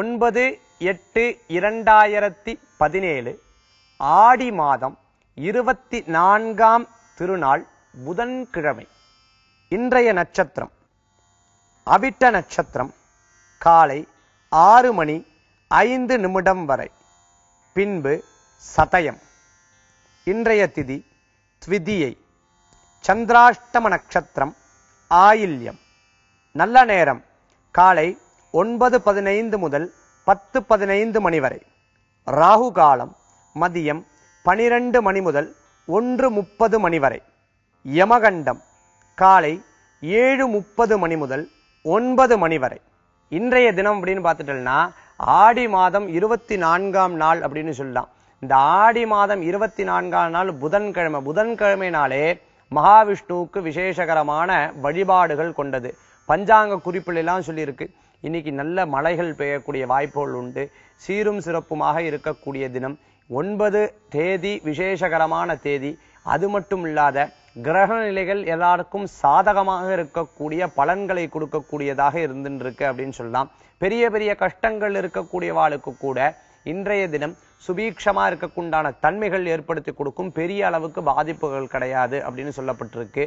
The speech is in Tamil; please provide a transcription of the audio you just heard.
ஒன்பது எட்டு இரண்டாயிரத்தி பதினேழு ஆடி மாதம் இருபத்தி நான்காம் திருநாள் புதன்கிழமை. இன்றைய நட்சத்திரம். அவிட்ட நட்சத்திரம். காலை ஆறு மணி ஐந்து நிமிடம் வரை. பின்பு சதயம். இன்றைய திதி த்விதியை. சந்திராஷ்டம நட்சத்திரம் ஆயில்யம். நல்ல நேரம். காலை ஒன்பது பதினைந்து முதல் பத்து பதினைந்து மணி வரை. ராகு காலம் மதியம் பனிரெண்டு மணி முதல் ஒன்று முப்பது மணி வரை. யமகண்டம் காலை ஏழு முப்பது மணி முதல் ஒன்பது மணி வரை. இன்றைய தினம் அப்படின்னு பார்த்துட்டோம்னா ஆடி மாதம் இருபத்தி நான்காம் நாள் அப்படின்னு சொல்லலாம். இந்த ஆடி மாதம் இருபத்தி நான்காம் நாள் புதன்கிழமை. புதன்கிழமைனாலே மகாவிஷ்ணுவுக்கு விசேஷகரமான வழிபாடுகள் கொண்டது. பஞ்சாங்க குறிப்பிலெல்லாம் சொல்லியிருக்கு. இன்னைக்கு நல்ல மழைகள் பெய்யக்கூடிய வாய்ப்புகள் உண்டு. சீரும் சிறப்புமாக இருக்கக்கூடிய தினம். ஒன்பது தேதி விசேஷகரமான தேதி. அது மட்டும் இல்லாத கிரக நிலைகள் எல்லாருக்கும் சாதகமாக இருக்கக்கூடிய பலன்களை கொடுக்கக்கூடியதாக இருந்துருக்கு அப்படின்னு சொல்லலாம். பெரிய பெரிய கஷ்டங்கள் இருக்கக்கூடியவாளுக்கு கூட இன்றைய தினம் சுபீக்ஷமா இருக்கக்குண்டான தன்மைகள் ஏற்படுத்தி கொடுக்கும். பெரிய அளவுக்கு பாதிப்புகள் கிடையாது அப்படின்னு சொல்லப்பட்டிருக்கு.